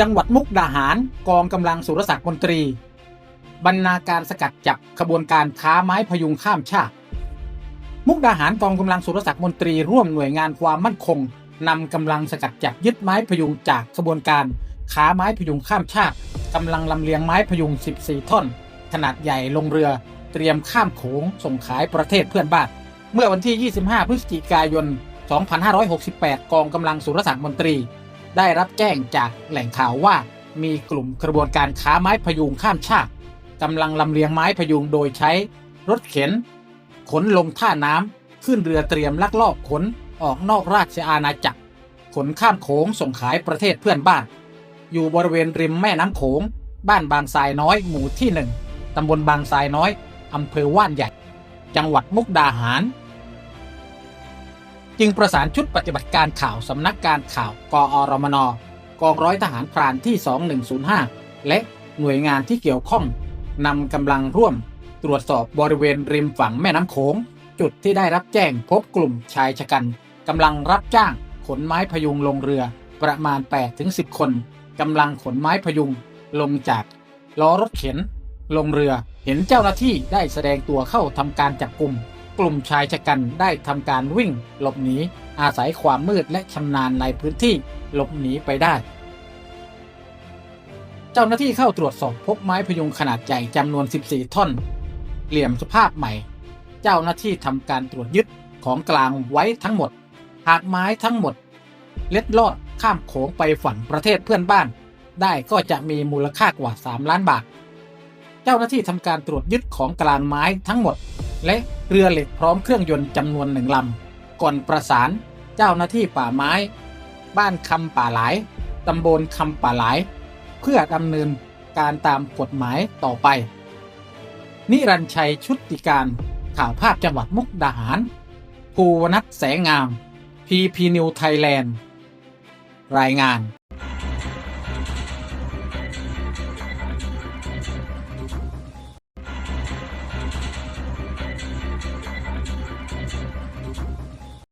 จังหวัดมุกดาหารกองกำลังสุรศักดิ์มนตรี บรรณาการสกัดจับขบวนการค้าไม้พยุงข้ามชาติ มุกดาหารกองกำลังสุรศักดิ์มนตรีร่วมหน่วยงานความมั่นคงนำกำลังสกัดจับยึดไม้พยุงจากขบวนการค้าไม้พยุงข้ามชาติกำลังลำเลียงไม้พยุง 14 ท่อน ขนาดใหญ่ลงเรือเตรียมข้ามโขงส่งขายประเทศเพื่อนบ้าน เมื่อวันที่ 25 พฤศจิกายน 2568 กองกำลังสุรศักดิ์มนตรี ได้รับแจ้งจากแหล่งข่าวว่ามีกลุ่มกระบวนการค้าไม้พยุงข้ามชาติกำลังลำเลียงไม้พยุงโดยใช้รถเข็น ขนลงท่าน้ำขึ้นเรือเตรียมลักลอบขนออกนอกราชอาณาจักร ขนข้ามโขงส่งขายประเทศเพื่อนบ้าน อยู่บริเวณริมแม่น้ำโขง บ้านบางทรายน้อยหมู่ที่หนึ่งตำบลบางทรายน้อยอำเภอว่านใหญ่ จังหวัดมุกดาหาร จึงประสานชุดปฏิบัติการข่าวสำนักการข่าวกอรมนกองร้อยทหารพรานที่ 2105 และหน่วยงานที่เกี่ยวข้องนำกำลังร่วม ตรวจสอบบริเวณริมฝั่งแม่น้ำโขง จุดที่ได้รับแจ้งพบกลุ่มชายชะกันกำลังรับจ้างขนไม้พยุงลงเรือประมาณ 8-10 คนกำลังขนไม้พยุงลงจากล้อรถเข็น ลงเรือเห็นเจ้าหน้าที่ได้แสดงตัวเข้าทำการจับกลุ่ม กลุ่มชายชะกันได้ทำการวิ่งหลบหนีอาศัยความมืดและชำนาญในพื้นที่หลบหนีไปได้ เจ้าหน้าที่เข้าตรวจสอบพบไม้พยุงขนาดใหญ่จำนวน 14 ท่อน เหลี่ยมสภาพใหม่ เจ้าหน้าที่ทำการตรวจยึดของกลางไว้ทั้งหมด หากไม้ทั้งหมด เล็ดลอดข้ามโขงไปฝั่งประเทศเพื่อนบ้าน ได้ก็จะมีมูลค่ากว่า 3 ล้านบาท เจ้าหน้าที่ทำการตรวจยึดของกลางไม้ทั้งหมด และเรือเหล็กพร้อมเครื่องยนต์จำนวนหนึ่งลำ ก่อนประสานเจ้าหน้าที่ป่าไม้ บ้านคำป่าหลายตำบลคำป่าหลาย เพื่อดำเนินการตามกฎหมายต่อไป นิรันชัยชุติการ ข่าวภาพจังหวัดมุกดาหาร ภูวนัทแสงงาม พีพีนิวไทยแลนด์ รายงาน